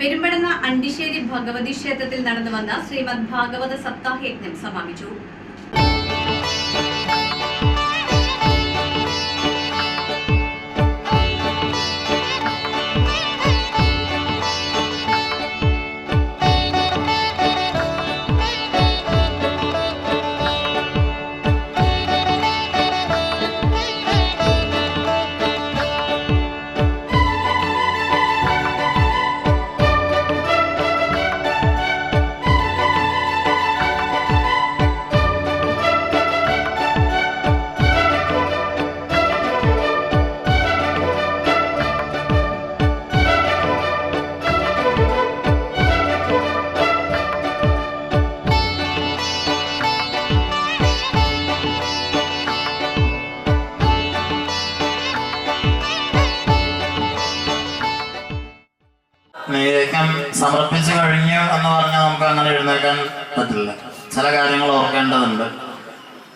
പെരുമ്പടന്ന അണ്ടിശ്ശേരി ഭഗവതി ക്ഷേത്രത്തിൽ നടന്നു വന്ന ശ്രീമദ് ഭാഗവത സപ്താഹ യജ്ഞം സമാപിച്ചു. യജ്ഞം സമർപ്പിച്ചു കഴിഞ്ഞു എന്ന് പറഞ്ഞാൽ നമുക്ക് അങ്ങനെ എഴുന്നേക്കാൻ പറ്റില്ല. ചില കാര്യങ്ങൾ ഓർക്കേണ്ടതുണ്ട്.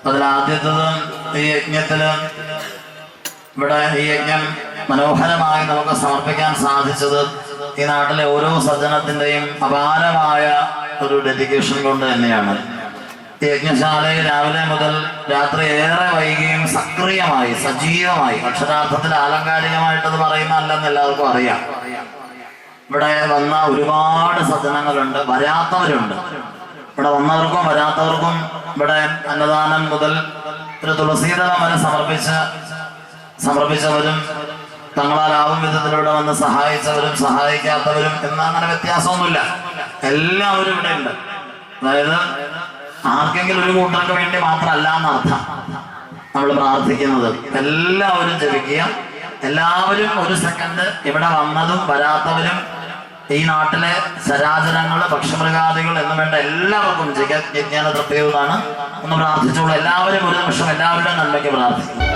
അതിൽ ആദ്യത്തതും ഈ യജ്ഞത്തിൽ ഇവിടെ ഈ യജ്ഞം മനോഹരമായി നമുക്ക് സമർപ്പിക്കാൻ സാധിച്ചത് ഈ നാട്ടിലെ ഓരോ സജ്ജനത്തിന്റെയും അപാരമായ ഒരു ഡെഡിക്കേഷൻ കൊണ്ട് തന്നെയാണ്. യജ്ഞശാലയിൽ രാവിലെ മുതൽ രാത്രി ഏറെ വൈകിയും സക്രിയമായി സജീവമായി അക്ഷരാർത്ഥത്തിൽ ആലങ്കാരികമായിട്ടത് പറയുന്നതല്ലെന്ന് എല്ലാവർക്കും അറിയാം. ഇവിടെ വന്ന ഒരുപാട് സജ്ജനങ്ങളുണ്ട് വരാത്തവരുണ്ട്. ഇവിടെ വന്നവർക്കും വരാത്തവർക്കും ഇവിടെ അന്നദാനം മുതൽ ഒരു തുളസീതളം വരെ സമർപ്പിച്ച് സമർപ്പിച്ചവരും തങ്ങളാലാവും വിധത്തിലൂടെ വന്ന് സഹായിച്ചവരും സഹായിക്കാത്തവരും എന്നങ്ങനെ വ്യത്യാസമൊന്നുമില്ല. എല്ലാവരും ഇവിടെ ഉണ്ട്. അതായത് ആർക്കെങ്കിലും ഒരു കൂട്ടർക്ക് വേണ്ടി മാത്രമല്ല എന്നർത്ഥം. നമ്മൾ പ്രാർത്ഥിക്കുന്നത് എല്ലാവരും ജപിക്കുക. എല്ലാവരും ഒരു സെക്കൻഡ് ഇവിടെ വന്നതും വരാത്തവരും ഈ നാട്ടിലെ സരാചരങ്ങൾ പക്ഷമൃഗാദികൾ എന്ന് വേണ്ട എല്ലാവർക്കും ജഗജ്ഞാന തൃപ്തിയുമാണ് ഒന്ന് പ്രാർത്ഥിച്ചോളൂ. എല്ലാവരും ഒരു നിമിഷം എല്ലാവരുടെയും നന്മയ്ക്ക് പ്രാർത്ഥിക്കും.